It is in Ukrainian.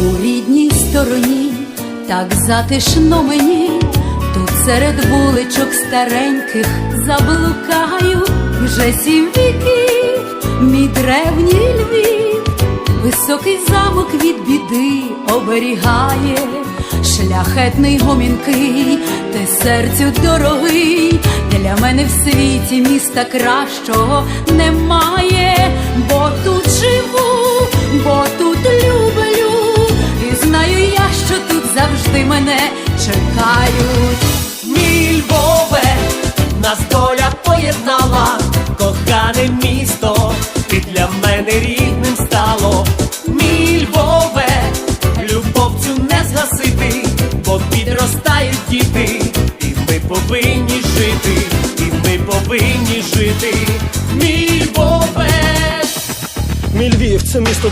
у рідній стороні, так затишно мені, тут серед вуличок стареньких заблукаю вже сім віків, мій древній Львів, високий замок від біди оберігає, шляхетний гомінкий, ти серцю дорогий, для мене в світі міста кращого немає, мене чекають. Мій Львове, нас доля поєднала, кохане місто, ти для мене рідним стало. Мій Львове, любов цю не згасити, бо підростають діти, і ми повинні жити, і ми повинні жити. Мій Львове. Мій Львів це місто